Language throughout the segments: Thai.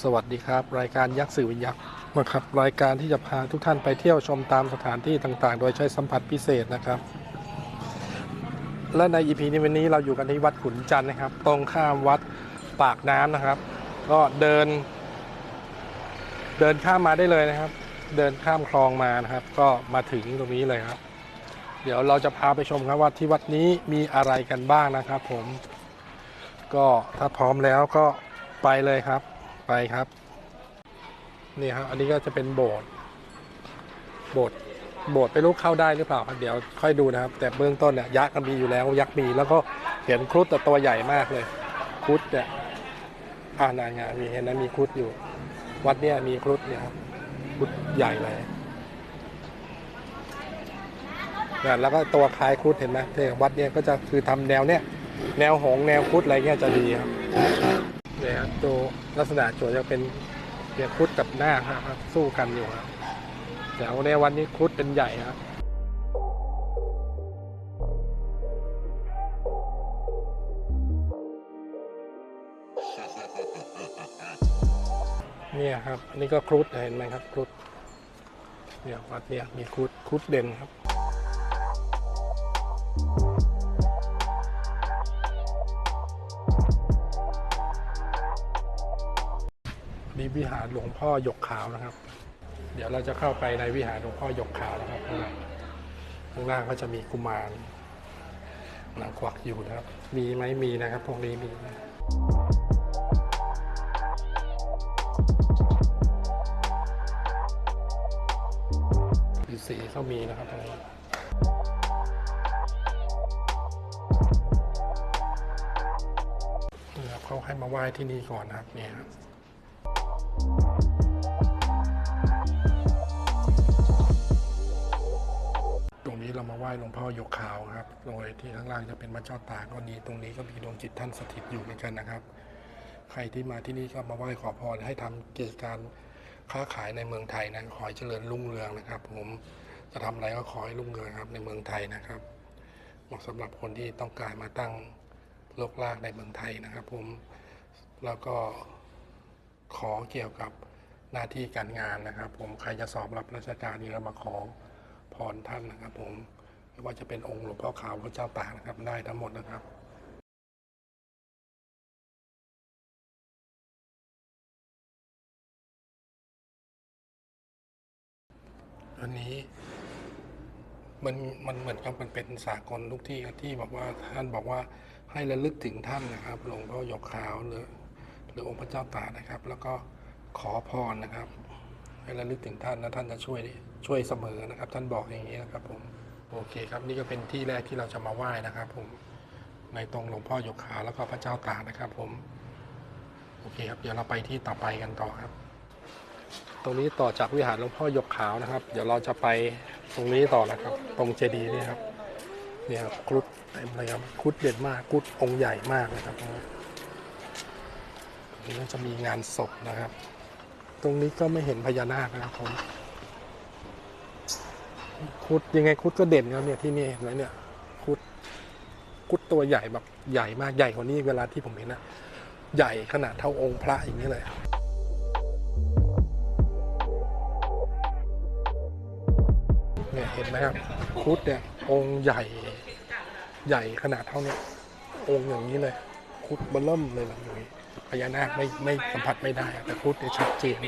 สวัสดีครับ รายการยักษ์สื่อวิญญาณนะครับรายการที่จะพาทุกท่านไปเที่ยวชมตามสถานที่ต่างๆ โดยใช้สัมผัสพิเศษนะครับ และใน EP นี้วันนี้เราอยู่กันที่วัดขุนจันทร์นะครับ ตรงข้ามวัดปากน้ำนะครับ ก็เดิน เดินข้ามมาได้เลยนะครับ เดินข้ามคลองมานะครับ ก็มาถึงตรงนี้เลยครับ เดี๋ยวเราจะพาไปชมครับว่าที่วัดนี้มีอะไรกันบ้างนะครับ ผม ก็ถ้าพร้อมแล้วก็ไปเลยครับไปครับ นี่ครับ อันนี้ก็จะเป็นโบสถ์โบสถ์โบสถ์ไม่รู้เข้าได้หรือเปล่าครับเดี๋ยวค่อยดูนะครับ แต่เบื้องต้นเนี่ยยักษ์ก็มีอยู่แล้ว ยักษ์มีแล้วก็เห็นครุฑแต่ตัวใหญ่มากเลยครุฑเนี่ยอ่านานงานมีเห็นนะมีครุฑอยู่ วัดเนี่ยมีครุฑเนี่ยครับครุฑใหญ่เลยแล้วก็ตัวคล้ายครุฑเห็นไหมที่วัดเนี่ยก็จะคือทำแนวเนี่ย แนวหงแนวครุฑอะไรเงี้ยจะดีครับเนี่ยตัวลักษณะโจทย์จะเป็นเนี่ยครุฑกับหน้าครับสู้กันอยู่ครับแต่ในวันนี้ครุฑเป็นใหญ่ครับเนี่ยครับอันนี้ก็ครุฑเห็นไหมครับครุฑเนี่ยวัดเนี่ยมีครุฑครุฑเด่นครับ วิหารหลวงพ่อหยกขาวนะครับ เดี๋ยวเราจะเข้าไปในวิหารหลวงพ่อหยกขาวนะครับข้างในข้างล่างก็จะมีกุมารนางกวักอยู่นะครับ มีไหมมีนะครับ พวกนี้มีฤาษีก็มีนะครับตรงนี้นี่ครับเขาให้มาไหว้ที่นี่ก่อนนะครับเนี่ยครับ หลวงพ่อยกขาวครับโดยที่ข้างล่างจะเป็นพระเจ้าตากก็นี้ตรงนี้ก็มีดวงจิตท่านสถิตอยู่เหมือนกันนะครับ ใครที่มาที่นี่ก็มาไหว้ขอพรให้ทำกิจการค้าขายในเมืองไทยนะขอให้เจริญรุ่งเรืองนะครับ ผมจะทำอะไรก็ขอให้รุ่งเรืองครับในเมืองไทยนะครับเหมาะสำหรับคนที่ต้องการมาตั้งโลกลากในเมืองไทยนะครับ ผมแล้วก็ขอเกี่ยวกับหน้าที่การงานนะครับ ผมใครจะสอบรับราชการนี่ก็มาขอพรท่านนะครับผม ไม่ว่าจะเป็นองค์หลวงพ่อขาวพระเจ้าตากนะครับได้ทั้งหมดนะครับอันนี้มันมันเหมือนกับมันเป็นสากลทุกที่ที่บอกว่าท่านบอกว่าให้ระลึกถึงท่านนะครับหลวงพ่อหยกขาวหรือหรือองค์พระเจ้าตากนะครับ แล้วก็ขอพรนะครับ ให้ระลึกถึงท่านนะท่านจะช่วยช่วยเสมอนะครับ ท่านบอกอย่างนี้นะครับผม โอเคครับนี่ก็เป็นที่แรกที่เราจะมาไหว้นะครับผมในตรงหลวงพ่อหยกขาวแล้วก็พระเจ้าตากนะครับ ผม โอเคครับเดี๋ยวเราไปที่ต่อไปกันต่อครับ ตรงนี้ต่อจากวิหารหลวงพ่อหยกขาวนะครับ เดี๋ยวเราจะไปตรงนี้ต่อนะครับ ตรงเจดีย์นี่ครับเนี่ยครับครุฑเต็มเลยครับครุฑเด่นมากครุฑองค์ใหญ่มากนะครับตรงนี้จะมีงานศพนะครับ ตรงนี้ก็ไม่เห็นพญานาคนะครับผม ครุฑยังไงครุฑก็เด่นครับเนี่ยที่นี่เห็นไหมเนี่ยครุฑครุฑตัวใหญ่แบบใหญ่มากใหญ่กว่านี้เวลาที่ผมเห็นนะใหญ่ขนาดเท่าองค์พระอย่างนี้เลยเนี่ยเห็นไหมครับครุฑเนี่ยองค์ใหญ่ ใหญ่ขนาดเท่าเนี้ยองค์อย่างนี้เลยครุฑเบอเริ่มเลยแบบนี้พญานาคไม่ไม่สัมผัสไม่ได้ แต่ครุฑเนี่ยชัดเจน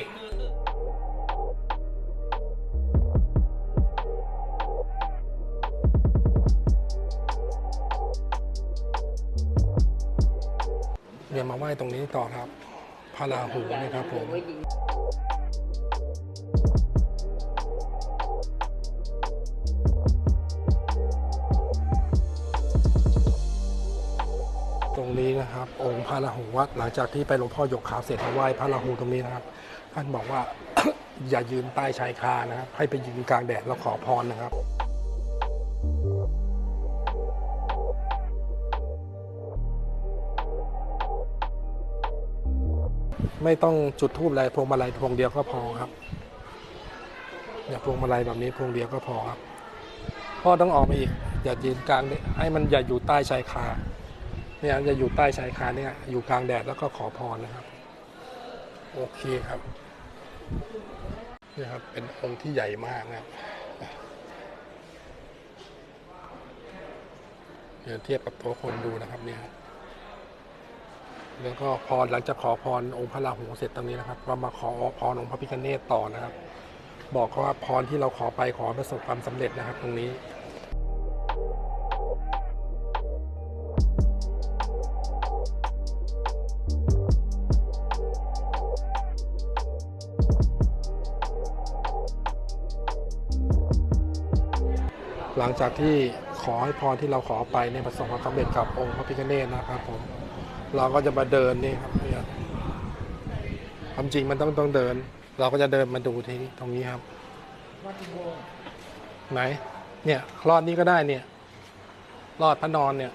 เนี่ยมาไหว้ตรงนี้ต่อครับพระราหูนะครับผมตรงนี้นะครับ องค์พระราหูวัดหลังจากที่ไปหลวงพ่อหยกขาวเสร็จมาไหว้พระราหูตรงนี้นะครับ ท่านบอกว่า อย่ายืนใต้ชายคานะครับ ให้ไปยืนกลางแดดแล้วขอพรนะครับ ไม่ต้องจุดธูปอะไรพวงมาลัยพวงเดียวก็พอครับเนี่ยพวงมาลัยแบบนี้พวงเดียวก็พอครับพ่อต้องออกมาอีกอย่ายืนกลางเนี่ยให้มันอย่าอยู่ใต้ชายคาเนี่ยจะอยู่ใต้ชายคาเนี่ยอยู่กลางแดดแล้วก็ขอพรนะครับ โอเคครับนี่ครับเป็นองค์ที่ใหญ่มากนะครับเดี๋ยวเทียบกับตัวคนดูนะครับเนี่ย แล้วก็พอหลังจากขอพรองค์พระราหูเสร็จตรงนี้นะครับก็มาขอพรองค์พระพิฆเนศต่อนะครับ บอกเขาว่าพรที่เราขอไปขอประสบความสำเร็จนะครับ ตรงนี้หลังจากที่ขอให้พรที่เราขอไปเนี่ยประสบความสำเร็จกับองค์พระพิฆเนศนะครับผม เราก็จะมาเดินนี่ครับเนี่ยความจริงมันต้องต้องเดิน เราก็จะเดินมาดูที่ตรงนี้ครับไหน เนี่ยรอดนี้ก็ได้เนี่ยรอดพระนอนเนี่ย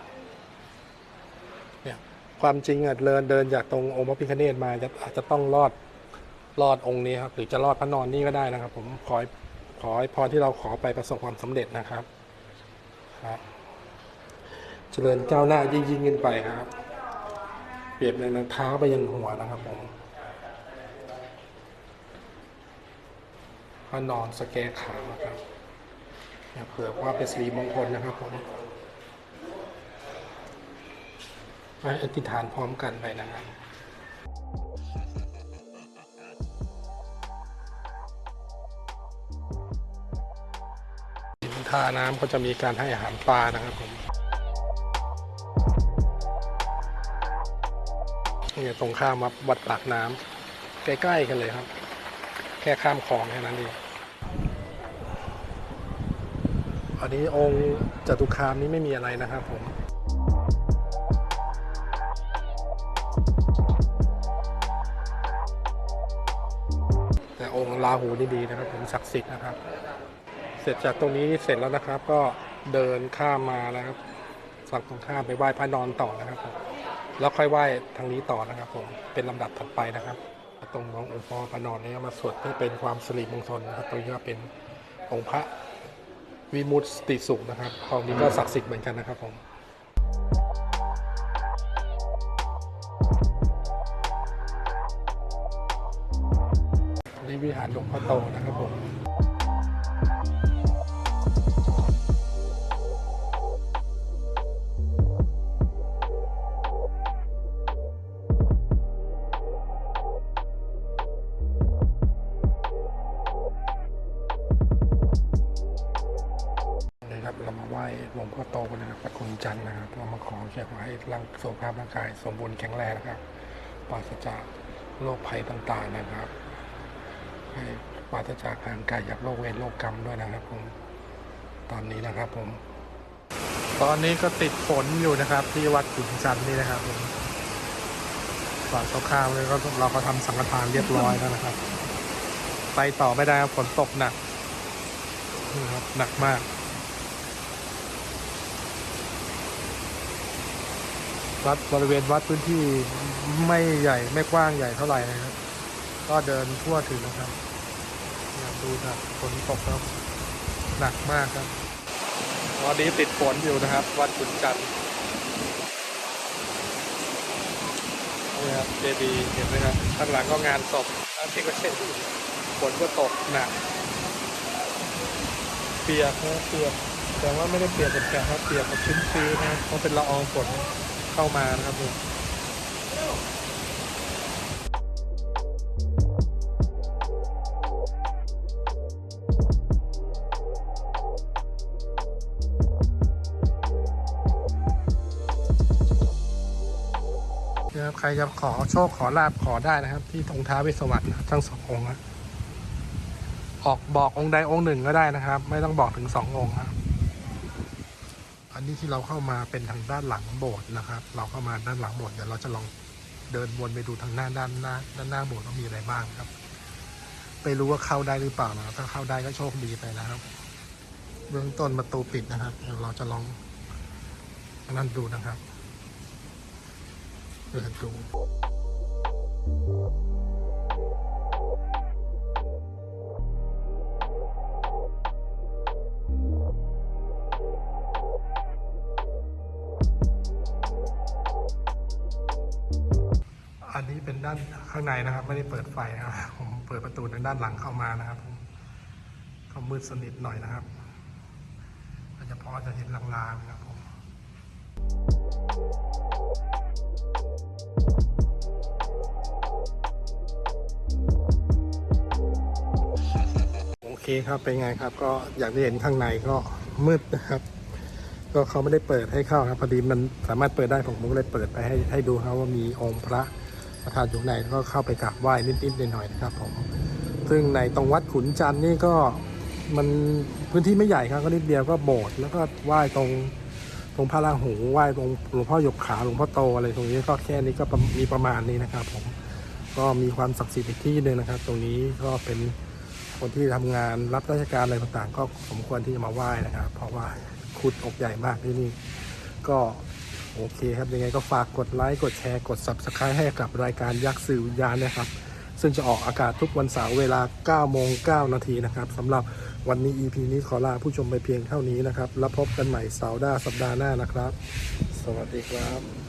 เนี่ย ความจริงอะเดินเดินจากตรงองค์พระพิฆเนศมาจะอาจจะต้องรอดรอดองค์นี้ครับ หรือจะรอดพระนอนนี่ก็ได้นะครับ ผมขอให้ขอให้พรที่เราขอไปประสบความสำเร็จนะครับครับ เจริญก้าวหน้ายิ่งยิ่งขึ้นไปครับ เปรียบในเท้าไปยังหัวนะครับผมพระนอนสแกขานะครับเผื่อว่าเป็นสิริมงคลนะครับผมให้อธิษฐานพร้อมกันไปนะครับท่าน้ำก็จะมีการให้อาหารปลานะครับผม นี่ตรงข้ามวัดวัดปากน้ำใกล้ๆกันเลยครับ แค่ข้ามคลองแค่นั้นเองอันนี้องค์จตุคามนี้ไม่มีอะไรนะครับผมแต่องค์ราหูนี่ดีนะครับผมศักดิ์สิทธิ์นะครับ เสร็จจากตรงนี้เสร็จแล้วนะครับ ก็เดินข้ามมานะครับฝั่งตรงข้ามไปไหว้พระนอนต่อนะครับผม แล้วค่อยไหว้ทางนี้ต่อนะครับผมเป็นลำดับถัดไปนะครับ ตรงขององค์พ่อพระนอนนี้มาสวดเพื่อเป็นความสิริมงคลนะครับ ตรงนี้ก็เป็นองค์พระวิมุตติสุขนะครับองนี้ก็ศักดิ์สิทธิ์เหมือนกันนะครับผมนี่วิหารหลวงพ่อโตนะครับผม พ่อโตกันนะครับพระคุณจันทร์นะครับเรามาขอแค่ขอให้ร่างสุขภาพร่างกาย สมบูรณ์แข็งแรงนะครับปราศจากโรคภัยต่างๆนะครับ ให้ปราศจากห่างไกลจากโรคเวรโรคกรรมด้วยนะครับผมตอนนี้นะครับผม ตอนนี้ก็ติดฝนอยู่นะครับ ที่วัดขุนจันทร์นี่นะครับผมฝั่งตรงข้ามเลยก็เราก็ทำสังฆทานเรียบร้อยแล้วนะครับ ไปต่อไม่ได้ครับฝนตกหนักนี่ครับหนักมาก วัดบริเวณวัดพื้นที่ไม่ใหญ่ไม่กว้างใหญ่เท่าไหร่นะครับ ก็เดินทั่วถึงนะครับดูครับฝนตกแล้วหนักมากครับตอนนี้ติดฝนอยู่นะครับ วัดขุนจันทร์นี่ครับเจดีย์เห็นไหมครับข้างหลังก็งานศพอันที่ก็เช่นฝนก็ตกหนัก เปียกนะเปียกแต่ว่าไม่ได้เปียกเป็นแฉะครับเปียกแบบชื้นๆนะเพราะเป็นละอองฝน เข้ามานะครับผมนะครับใครจะขอโชคขอลาบขอได้นะครับ ที่ตรงท้าเวสสวรรค์นะครับทั้งสององค์ออกบอกองค์ใดองค์หนึ่งก็ได้นะครับ ไม่ต้องบอกถึงสององค์ครับ อันนี้ที่เราเข้ามาเป็นทางด้านหลังโบสถ์นะครับ เราเข้ามาด้านหลังโบสถ์เดี๋ยวเราจะลองเดินวนไปดูทางหน้าด้านหน้าด้านหน้าโบสถ์ว่ามีอะไรบ้างครับไม่รู้ว่าเข้าได้หรือเปล่านะถ้าเข้าได้ก็โชคดีไปนะครับ เบื้องต้นประตูปิดนะครับเดี๋ยวเราจะลองนั่นดูนะครับเดินดู ด้านข้างในนะครับ ไม่ได้เปิดไฟนะครับผมเปิดประตูทางด้านหลังเข้ามานะครับผมก็มืดสนิทหน่อยนะครับก็จะพอจะเห็นลางๆนะครับผมโอเคครับเป็นไงครับ ก็อยางที่เห็นข้างในก็มืดนะครับ ก็เขาไม่ได้เปิดให้เข้าครับพอดีมันสามารถเปิดได้ผมผมก็เลยเปิดไปให้ให้ดูครับว่ามีองค์พระ ประธานอยู่ในก็เข้าไปกราบไหว้นิดๆหน่อยๆนะครับผมซึ่งในตรงวัดขุนจันทร์นี่ก็มันพื้นที่ไม่ใหญ่ครับก็นิดเดียวก็โบสถ์แล้วก็ไหว้ตรงตรงพระราหูไหว้ตรงหลวงพ่อหยกขาหลวงพ่อโตอะไรตรงนี้ก็แค่นี้ก็มีประมาณนี้นะครับผมก็มีความศักดิ์สิทธิ์อีกที่หนึ่งนะครับ ตรงนี้ก็เป็นคนที่ทำงานรับราชการอะไรต่างๆ ก็สมควรที่จะมาไหว้นะครับ เพราะว่าขุดอกใหญ่มากที่นี่ก็ โอเคครับยังไงก็ฝากกดไลค์กดแชร์กด Subscribe ให้กับรายการยักษ์สื่อวิญญาณนะครับ ซึ่งจะออกอากาศทุกวันเสาร์เวลา9โมง9นาทีนะครับสำหรับวันนี้ EP นี้ขอลาผู้ชมไปเพียงเท่านี้นะครับ แล้วพบกันใหม่เสาร์หน้าสัปดาห์หน้านะครับ สวัสดีครับ